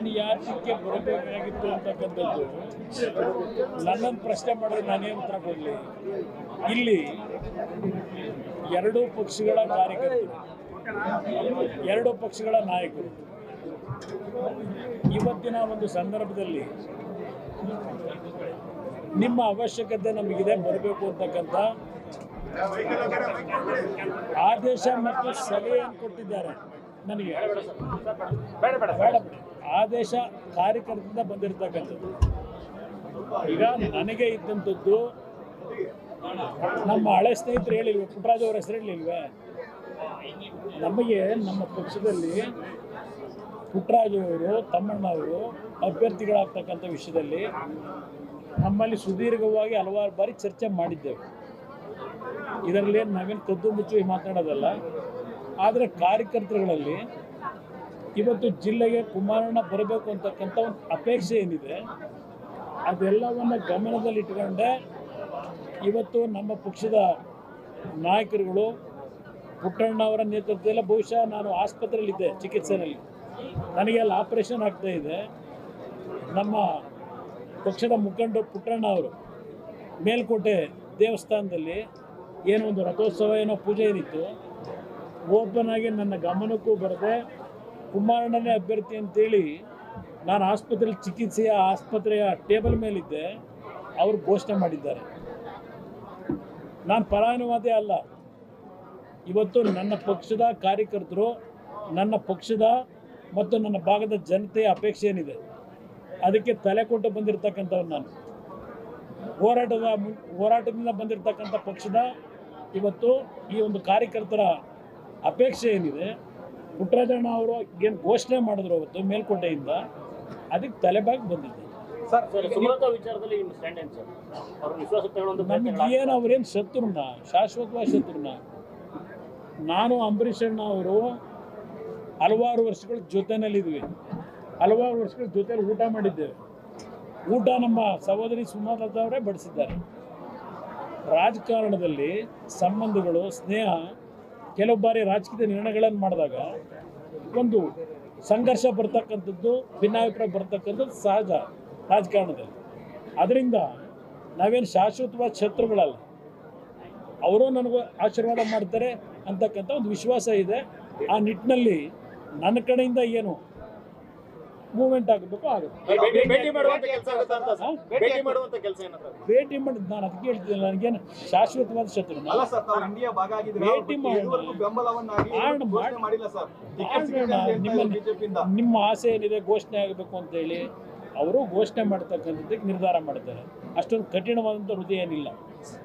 ನಾನು ಯಾತಕ್ಕೆ ಬರಬೇಕಾಗಿತ್ತು ಅಂತಕ್ಕಂಥದ್ದು ನನ್ನನ್ನು ಪ್ರಶ್ನೆ ಮಾಡಿದ್ರೆ ನಾನೇ ಉತ್ತರ ಕೊಡಲಿ? ಇಲ್ಲಿ ಎರಡೂ ಪಕ್ಷಗಳ ಕಾರ್ಯಕರ್ತರು ಎರಡೂ ಪಕ್ಷಗಳ ನಾಯಕರು ಇವತ್ತಿನ ಒಂದು ಸಂದರ್ಭದಲ್ಲಿ ನಿಮ್ಮ ಅವಶ್ಯಕತೆ ನಮಗಿದೆ ಬರಬೇಕು ಅಂತಕ್ಕಂಥ ಆದೇಶ ಮತ್ತು ಸಲಹೆಯನ್ನು ಕೊಟ್ಟಿದ್ದಾರೆ ನನಗೆ. ಬೇಡ ಬೇಡ. ಆದೇಶ ಕಾರ್ಯಕರ್ತದಿಂದ ಬಂದಿರತಕ್ಕಂಥದ್ದು. ಈಗ ನನಗೆ ಇದ್ದಂಥದ್ದು, ನಮ್ಮ ಹಳೆ ಸ್ನೇಹಿತರು ಹೇಳಿಲ್ವ ಪುಟ್ಟರಾಜ್ ಅವರ ಹೆಸರು ಹೇಳಿಲ್ವೇ? ನಮಗೆ ನಮ್ಮ ಪಕ್ಷದಲ್ಲಿ ಪುಟ್ಟರಾಜು ಅವರು ತಮ್ಮಣ್ಣವರು ಅಭ್ಯರ್ಥಿಗಳಾಗ್ತಕ್ಕಂಥ ವಿಷಯದಲ್ಲಿ ನಮ್ಮಲ್ಲಿ ಸುದೀರ್ಘವಾಗಿ ಹಲವಾರು ಬಾರಿ ಚರ್ಚೆ ಮಾಡಿದ್ದೇವೆ. ಇದರಲ್ಲಿ ನಾವೇನು ಕದ್ದು ಮುಚ್ಚಿ ಮಾತನಾಡೋದಲ್ಲ ಆದರೆ ಕಾರ್ಯಕರ್ತರುಗಳಲ್ಲಿ ಇವತ್ತು ಜಿಲ್ಲೆಗೆ ಕುಮಾರಣ್ಣ ಬರಬೇಕು ಅಂತಕ್ಕಂಥ ಒಂದು ಅಪೇಕ್ಷೆ ಏನಿದೆ, ಅದೆಲ್ಲವನ್ನು ಗಮನದಲ್ಲಿಟ್ಕೊಂಡೆ ಇವತ್ತು ನಮ್ಮ ಪಕ್ಷದ ನಾಯಕರುಗಳು ಪುಟ್ಟಣ್ಣ ಅವರ ನೇತೃತ್ವದಲ್ಲಿ ಬಹುಶಃ ನಾನು ಆಸ್ಪತ್ರೆಯಲ್ಲಿದ್ದೆ ಚಿಕಿತ್ಸೆಯಲ್ಲಿ. ನನಗೆ ಅಲ್ಲಿ ಆಪರೇಷನ್ ಆಗ್ತಾ ಇದೆ. ನಮ್ಮ ಪಕ್ಷದ ಮುಖಂಡರು ಪುಟ್ಟಣ್ಣ ಅವರು ಮೇಲ್ಕೋಟೆ ದೇವಸ್ಥಾನದಲ್ಲಿ ಏನೋ ಒಂದು ರಥೋತ್ಸವ, ಏನೋ ಪೂಜೆ ಏನಿತ್ತು. ಓಪನ್ ಆಗಿ ನನ್ನ ಗಮನಕ್ಕೂ ಬರದೆ ಕುಮಾರಣ್ಣನೇ ಅಭ್ಯರ್ಥಿ ಅಂತೇಳಿ ನಾನು ಆಸ್ಪತ್ರೆಯಲ್ಲಿ ಚಿಕಿತ್ಸೆಯ ಆಸ್ಪತ್ರೆಯ ಟೇಬಲ್ ಮೇಲಿದ್ದೆ, ಅವರು ಘೋಷಣೆ ಮಾಡಿದ್ದಾರೆ. ನಾನು ಪರಾನುವಾದಿ ಅಲ್ಲ. ಇವತ್ತು ನನ್ನ ಪಕ್ಷದ ಕಾರ್ಯಕರ್ತರು, ನನ್ನ ಪಕ್ಷದ ಮತ್ತು ನನ್ನ ಭಾಗದ ಜನತೆಯ ಅಪೇಕ್ಷೆ ಏನಿದೆ? ಅದಕ್ಕೆ ತಲೆ ಕೊಟ್ಟು ಬಂದಿರತಕ್ಕಂಥವ್ರು ನಾನು. ಹೋರಾಟದ ಹೋರಾಟದಿಂದ ಬಂದಿರತಕ್ಕಂಥ ಪಕ್ಷದ ಇವತ್ತು ಈ ಒಂದು ಕಾರ್ಯಕರ್ತರ ಅಪೇಕ್ಷೆ ಏನಿದೆ? ಪುಟ್ಟರಾಜಣ್ಣ ಅವರು ಏನು ಘೋಷಣೆ ಮಾಡಿದ್ರು ಅವತ್ತು ಮೇಲ್ಕೋಟೆಯಿಂದ ಅದಕ್ಕೆ ತಲೆಬಾಗಿ ಬಂದಿದ್ದೆ ನಮ್ಗೆ ಏನು ಅವ್ರೇನು ಶತ್ರುನ ಶಾಶ್ವತವಾದ ಶತ್ರುನ ನಾನು ಅಂಬರೀಷ್ ಅಣ್ಣ ಅವರು ಹಲವಾರು ವರ್ಷಗಳ ಜೊತೆನಲ್ಲಿದ್ವಿ. ಹಲವಾರು ವರ್ಷಗಳ ಜೊತೆಲಿ ಊಟ ಮಾಡಿದ್ದೇವೆ. ಊಟ ನಮ್ಮ ಸಹೋದರಿ ಸುಮಲತಾ ಅವರೇ ಬಡಿಸಿದ್ದಾರೆ. ರಾಜಕಾರಣದಲ್ಲಿ ಸಂಬಂಧಗಳು ಸ್ನೇಹ ಕೆಲವು ಬಾರಿ ರಾಜಕೀಯ ನಿರ್ಣಯಗಳನ್ನು ಮಾಡಿದಾಗ ಒಂದು ಸಂಘರ್ಷ ಬರ್ತಕ್ಕಂಥದ್ದು, ಭಿನ್ನಾಭಿಪ್ರಾಯ ಬರ್ತಕ್ಕಂಥದ್ದು ಸಹಜ ರಾಜಕಾರಣದಲ್ಲಿ. ಅದರಿಂದ ನಾವೇನು ಶಾಶ್ವತವಾದ ಶತ್ರುಗಳಲ್ಲ. ಅವರು ನನಗೂ ಆಶೀರ್ವಾದ ಮಾಡ್ತಾರೆ ಅಂತಕ್ಕಂಥ ಒಂದು ವಿಶ್ವಾಸ ಇದೆ. ಆ ನಿಟ್ಟಿನಲ್ಲಿ ನನ್ನ ಕಡೆಯಿಂದ ಏನು ಮೂವ್ಮೆಂಟ್ ಆಗಬೇಕು ಆಗುತ್ತೆ. ಭೇಟಿ ಮಾಡುವಂತ ಕೆಲಸ ಅಂತ? ಭೇಟಿ ಮಾಡುವಂತ ಕೆಲಸ ಏನಾದ್ರು ಭೇಟಿ ಮಾಡಿದ್ ನಾನು ಅದಕ್ಕೆ ಹೇಳ್ತಿದ್ದೇನೆ ನನಗೇನು ಶಾಶ್ವತವಾದ ಶತ್ರು ಅಲ್ಲ ಸರ್ ತಾವು ಇಂಡಿಯಾ ಭಾಗ ಆಗಿದ್ರೆ ಭೇಟಿ ಮಾಡಿ. ಬೆಂಬಲವನ್ನಾಗಿ ಘೋಷಣೆ ಮಾಡಿಲ್ಲ ಸರ್. ಟಿಕೆಟ್ ಮಾಡೋಣ. ನಿಮ್ಮ ನಿಮ್ಮ ಆಸೆ ಏನಿದೆ ಘೋಷಣೆ ಆಗಬೇಕು ಅಂತೇಳಿ ಅವರು ಘೋಷಣೆ ಮಾಡ್ತಕ್ಕಂಥದ್ದಕ್ಕೆ ನಿರ್ಧಾರ ಮಾಡ್ತಾರೆ ಅಷ್ಟೊಂದು ಕಠಿಣವಾದಂಥ ಹೃದಯ ಏನಿಲ್ಲ.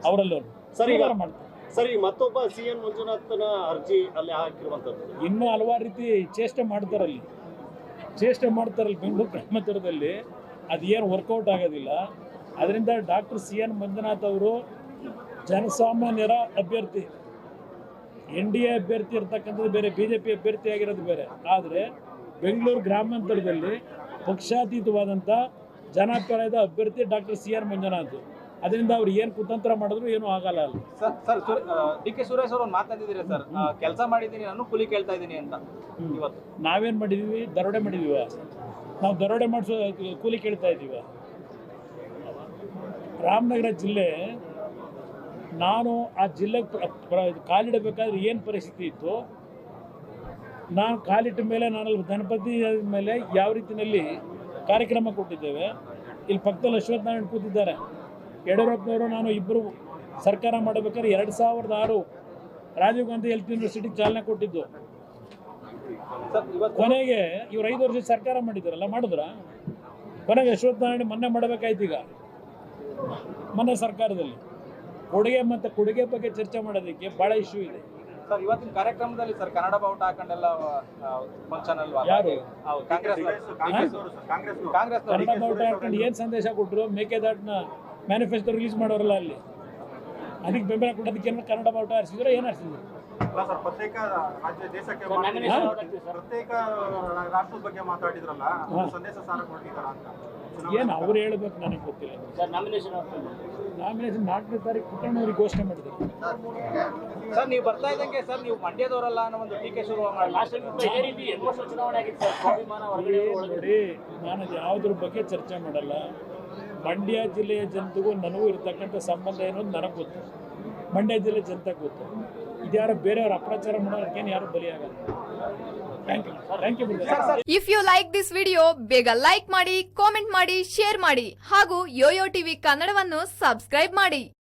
ಅವರಲ್ಲೂ ಸರಿ, ಮಾಡ್ತಾರೆ. ಸರ್ ಮತ್ತೊಬ್ಬ ಸಿ ಎನ್ ಮಂಜುನಾಥನ ಅರ್ಜಿ ಅಲ್ಲಿ ಹಾಕಿರುವಂತದ್ದು. ಇನ್ನೂ ಹಲವಾರು ರೀತಿ ಚೇಷ್ಟೆ ಮಾಡ್ತಾರಲ್ಲಿ. ಚೇಷ್ಟೆ ಮಾಡ್ತಾರಲ್ಲ ಬೆಂಗಳೂರು ಗ್ರಾಮಾಂತರದಲ್ಲಿ ಅದೇನು ವರ್ಕೌಟ್ ಆಗೋದಿಲ್ಲ. ಅದರಿಂದ ಡಾಕ್ಟರ್ ಸಿ ಎನ್ ಮಂಜುನಾಥ್ ಅವರು ಜನಸಾಮಾನ್ಯರ ಅಭ್ಯರ್ಥಿ. ಎನ್ ಡಿ ಎ ಅಭ್ಯರ್ಥಿ ಇರ್ತಕ್ಕಂಥದ್ದು ಬೇರೆ, ಬಿ ಜೆ ಪಿ ಅಭ್ಯರ್ಥಿ ಆಗಿರೋದು ಬೇರೆ. ಆದರೆ ಬೆಂಗಳೂರು ಗ್ರಾಮಾಂತರದಲ್ಲಿ ಪಕ್ಷಾತೀತವಾದಂಥ ಜನಪರದ ಅಭ್ಯರ್ಥಿ ಡಾಕ್ಟರ್ ಸಿ ಆರ್ ಮಂಜುನಾಥ್. ಅದರಿಂದ ಅವ್ರು ಏನು ಕುತಂತ್ರ ಮಾಡಿದ್ರು ಏನೂ ಆಗಲ್ಲ ಅಲ್ಲಿ. Sir sir D K Suresh ಅವರು ಮಾತಾಡಿದ್ದೀರಿ ಸರ್? ಕೆಲಸ ಮಾಡಿದ್ದೀನಿ ನಾನು ಕೂಲಿ ಕೇಳ್ತಾ ಇದ್ದೀನಿ ಅಂತ ಇವತ್ತು. ನಾವೇನು ಮಾಡಿದೀವಿ? ದರೋಡೆ ಮಾಡಿದೀವ? ನಾವು ದರೋಡೆ ಮಾಡಿಸೋ ಕೂಲಿ ಕೇಳ್ತಾ ಇದ್ದೀವ. ರಾಮನಗರ ಜಿಲ್ಲೆ ನಾನು ಆ ಜಿಲ್ಲೆಗೆ ಕಾಲಿಡಬೇಕಾದ್ರೆ ಏನು ಪರಿಸ್ಥಿತಿ ಇತ್ತು? ನಾನು ಕಾಲಿಟ್ಟ ಮೇಲೆ ನಾನು ಗಣಪತಿ ಮೇಲೆ ಯಾವ ರೀತಿಯಲ್ಲಿ ಕಾರ್ಯಕ್ರಮ ಕೊಟ್ಟಿದ್ದೇವೆ. ಇಲ್ಲಿ ಪಕ್ಕದಲ್ಲಿ ಅಶ್ವತ್ಥನಾರಾಯಣ ನಾರಾಯಣ್ ಕೂತಿದ್ದಾರೆ. ಯಡಿಯೂರಪ್ಪನವರು ನಾನು ಇಬ್ಬರು ಸರ್ಕಾರ ಮಾಡಬೇಕಾದ್ರೆ ಎರಡು ಸಾವಿರದ ಆರು ರಾಜೀವ್ ಗಾಂಧಿ ಹೆಲ್ತ್ ಯೂನಿವರ್ಸಿಟಿ ಚಾಲನೆ ಕೊಟ್ಟಿದ್ದು. ಸರ್ ಇವತ್ತು ಕೊನೆಗೆ ಇವ್ರು ಐದು ವರ್ಷ ಸರ್ಕಾರ ಮಾಡಿದ್ರಲ್ಲ ಮಾಡಿದ್ರ? ಕೊನೆಗೆ ಯಶವಂತ ನಾರಾಯಣ ಮೊನ್ನೆ ಮಾಡಬೇಕಾಯ್ತು ಈಗ. ಮೊನ್ನೆ ಸರ್ಕಾರದಲ್ಲಿ. ಕೊಡುಗೆ ಮತ್ತು ಕೊಡುಗೆ ಬಗ್ಗೆ ಚರ್ಚೆ ಮಾಡೋದಕ್ಕೆ ಭಾಳ ಇಶ್ಯೂ ಇದೆ. ಸರ್ ಇವತ್ತಿನ ಕಾರ್ಯಕ್ರಮದಲ್ಲಿ ಸರ್ ಕನ್ನಡ ಬಾವುಟ ಹಾಕೊಂಡೆಲ್ಲ ಫಂಕ್ಷನ್ ಅಲ್ವಾ? ಯಾರು? ಹೌದು, ಕಾಂಗ್ರೆಸ್ ಕನ್ನಡ ಬಾವುಟ ಹಾಕೊಂಡು ಏನು ಸಂದೇಶ ಕೊಟ್ಟರು ಮೇಕೆದಾಟನ್ನ ಮ್ಯಾನಿಫೆಸ್ಟೋ ರಿಲೀಸ್ ಮಾಡೋರಲ್ಲ ಅಲ್ಲಿ. ಅದಕ್ಕೆ ಬೆಂಬಲ ಕೊಡೋದಕ್ಕೆ ಏನು ಕನ್ನಡ ಬಾವುಟ ಹಾರಿಸಿದ್ರು ಏನು ಹಾರಿಸಿದ್ರು ಸರ್ ಪ್ರತ್ಯೇಕ ರಾಜ್ಯ ದೇಶಕ್ಕೆ? ಪ್ರತ್ಯೇಕ ರಾಷ್ಟ್ರದ ಬಗ್ಗೆ ಮಾತಾಡಿದ್ರಲ್ಲ ಸಂದೇಶ ಸಾರ ಅಂತ. ಏನು ಅವ್ರು ಹೇಳ್ಬೇಕು ನನಗೆ ಗೊತ್ತಿಲ್ಲ. ಸರ್ ನಾಮಿನೇಷನ್ ನಾಮಿನೇಷನ್ ನಾಲ್ಕನೇ ತಾರೀಕು ಪುಟ್ಟಣ್ಣವ್ರಿಗೆ ಘೋಷಣೆ ಮಾಡಿದ್ರು. ಸರ್ ನೀವು ಬರ್ತಾ ಇದ್ದಂಗೆ ಸರ್ ನೀವು ಮಂಡ್ಯದವರಲ್ಲ ಅನ್ನೋ ಒಂದು ಟೀಕೆ ಶುರು ಮಾಡಿ ನಾನು ಅದು ಯಾವುದ್ರ ಬಗ್ಗೆ ಚರ್ಚೆ ಮಾಡಲ್ಲ. ಮಂಡ್ಯ ಜಿಲ್ಲೆಯ ಜನತೆಗೂ ನನಗೂ ಇರತಕ್ಕಂಥ ಸಂಬಂಧ ಏನು ಅಂತ ನನಗೆ ಗೊತ್ತು. ಮಂಡ್ಯ ಜಿಲ್ಲೆ ಜನತೆಗೆ ಗೊತ್ತು. ಇದ್ಯಾರು ಬೇರೆಯವ್ರ ಅಪ್ರಚಾರ ಮಾಡೋದಕ್ಕೇನು ಯಾರು ಬಲಿಯಾಗಲ್ಲ thank you thank you if you like this video ಬೇಗ ಲೈಕ್ ಮಾಡಿ ಕಾಮೆಂಟ್ ಮಾಡಿ ಶೇರ್ ಮಾಡಿ ಹಾಗೂ ಯೋಯೋ ಟಿವಿ ಕನ್ನಡವನ್ನು ಸಬ್ಸ್ಕ್ರೈಬ್ ಮಾಡಿ.